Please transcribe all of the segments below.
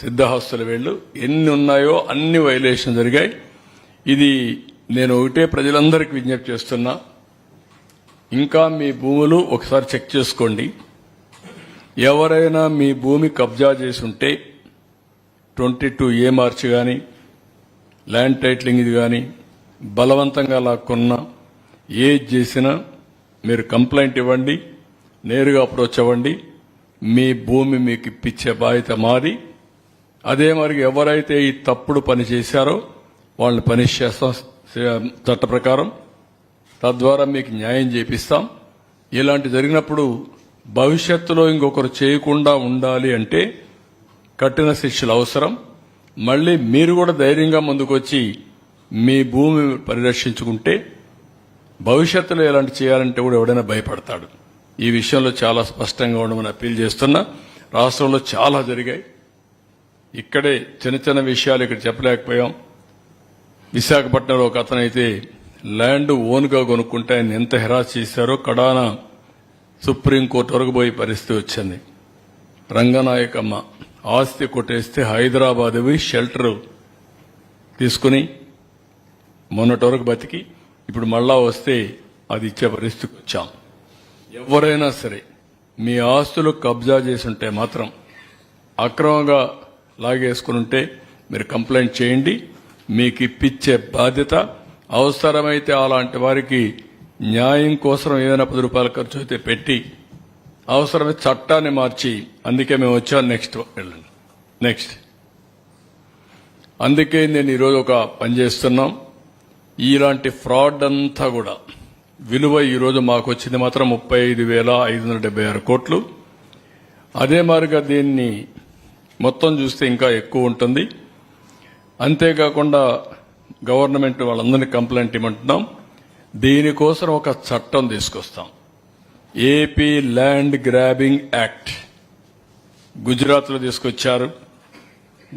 సిద్ధహస్తుల వీళ్ళు ఎన్ని ఉన్నాయో అన్ని వైలేషన్ జరిగాయి. ఇది నేను ఒకటే ప్రజలందరికీ విజ్ఞప్తి చేస్తున్నా. ఇంకా మీ భూములు ఒకసారి చెక్ చేసుకోండి. ఎవరైనా మీ భూమి కబ్జా చేసి ఉంటే ట్వంటీ టూ ఏ మార్చి కానీ ల్యాండ్ టైటిలింగ్ ఇది కానీ బలవంతంగా లాక్కున్నా ఏది చేసినా మీరు కంప్లైంట్ ఇవ్వండి నేరుగా అప్రోచ్ అవ్వండి మీ భూమి మీకు ఇప్పించే బాధ్యత మాది. అదే మరి ఎవరైతే ఈ తప్పుడు పని చేశారో వాళ్ళని పనిష్ చేస్తాం చట్ట ప్రకారం తద్వారా మీకు న్యాయం చేపిస్తాం. ఇలాంటి జరిగినప్పుడు భవిష్యత్తులో ఇంకొకరు చేయకుండా ఉండాలి అంటే కఠిన శిక్షలు అవసరం. మళ్ళీ మీరు కూడా ధైర్యంగా ముందుకొచ్చి మీ భూమి పరిరక్షించుకుంటే భవిష్యత్తులో ఎలాంటి చేయాలంటే కూడా ఎవడైనా భయపడతాడు. ఈ విషయంలో చాలా స్పష్టంగా ఉండమని అప్పీల్ చేస్తున్నా. రాష్ట్రంలో చాలా జరిగాయి. ఇక్కడే చిన్న చిన్న విషయాలు ఇక్కడ చెప్పలేకపోయాం. విశాఖపట్నంలో ఒక అతనైతే ల్యాండ్ ఓన్గా కొనుక్కుంటే ఆయన ఎంత హెరాస్ చేశారో కడాన సుప్రీంకోర్టు వరకు పోయే పరిస్థితి వచ్చింది. రంగనాయకమ్మ ఆస్తి కొట్టేస్తే హైదరాబాద్ పోయి షెల్టర్ తీసుకుని మొన్నటి వరకు బతికి ఇప్పుడు మళ్ళా వస్తే అది ఇచ్చే పరిస్థితికి వచ్చాం. ఎవరైనా సరే మీ ఆస్తులు కబ్జా చేసి ఉంటే మాత్రం అక్రమంగా లాగేసుకుని ఉంటే మీరు కంప్లైంట్ చేయండి. మీకు ఇప్పించే బాధ్యత అవసరమైతే అలాంటి వారికి న్యాయం కోసం ఏదైనా పది రూపాయల ఖర్చు అయితే పెట్టి అవసరమైతే చట్టాన్ని మార్చి అందుకే మేము వచ్చాం. నెక్స్ట్ వెళ్ళండి. నెక్స్ట్. అందుకే నేను ఈరోజు ఒక పని చేస్తున్నాం. ఇలాంటి ఫ్రాడ్ అంతా కూడా విలువ ఈరోజు మాకు వచ్చింది మాత్రం ముప్పై ఐదు వేల ఐదు వందల డెబ్బై ఆరు కోట్లు. అదే మాదిరిగా దీన్ని మొత్తం చూస్తే ఇంకా ఎక్కువ ఉంటుంది. అంతేకాకుండా గవర్నమెంట్ వాళ్ళందరినీ కంప్లైంట్ ఇవ్వమంటున్నాం. దీనికోసం ఒక చట్టం తీసుకొస్తాం. AP land grabbing act. గుజరాత్లో తీసుకొచ్చారు.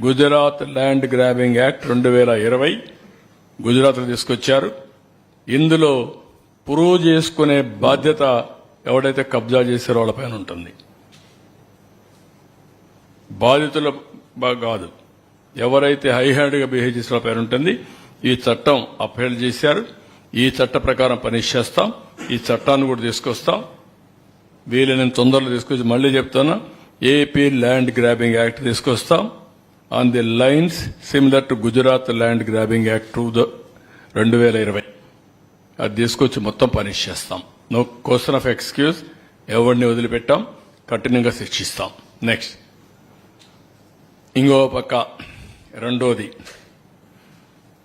గుజరాత్ ల్యాండ్ గ్రాబింగ్ యాక్ట్ రెండు వేల ఇరవై గుజరాత్లో తీసుకొచ్చారు. ఇందులో ప్రూవ్ చేసుకునే బాధ్యత ఎవడైతే కబ్జా చేసారో వాళ్ళపైన ఉంటుంది. బాధితుల బా- కాదు. ఎవరైతే హై హ్యాండ్గా బిహేవ్ చేసిన పేరు ఉంటుంది ఈ చట్టం అప్హెల్డ్ చేశారు. ఈ చట్ట ప్రకారం పనిష్ చేస్తాం. ఈ చట్టాన్ని కూడా తీసుకొస్తాం. వీలైనంత తొందరలో తీసుకొచ్చి మళ్ళీ చెప్తాను. ఏపీ ల్యాండ్ గ్రాబింగ్ యాక్ట్ తీసుకొస్తాం. On the lines similar to Gujarat land grabbing act two రెండు వేల ఇరవై. అది తీసుకొచ్చి మొత్తం పనిష్ చేస్తాం. No question of excuse. ఎవరిని వదిలిపెట్టాం? కఠినంగా శిక్షిస్తాం. నెక్స్ట్. ఇంకో పక్క రెండోది.